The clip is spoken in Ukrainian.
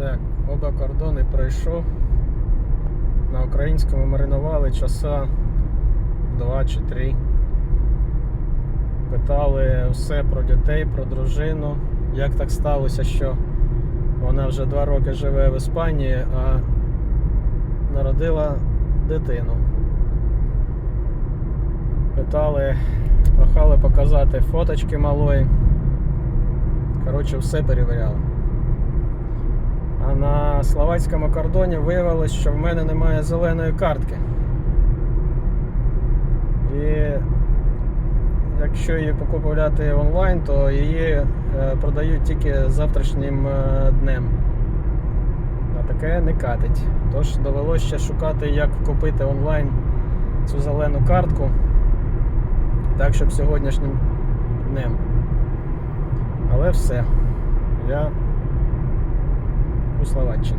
Все, оба кордони пройшов. На українському маринували часа 2 чи 3. Питали все про дітей, про дружину. Як так сталося, що вона вже 2 роки живе в Іспанії, а народила дитину. Питали, прохали показати фоточки малої. Коротше, все перевіряли. На словацькому кордоні виявилось, що в мене немає зеленої картки. І якщо її покупувати онлайн, то її е, продають тільки завтрашнім е, днем. А таке не катить. Тож довелося ще шукати, як купити онлайн цю зелену картку, так, щоб сьогоднішнім днем. Але все. Я у.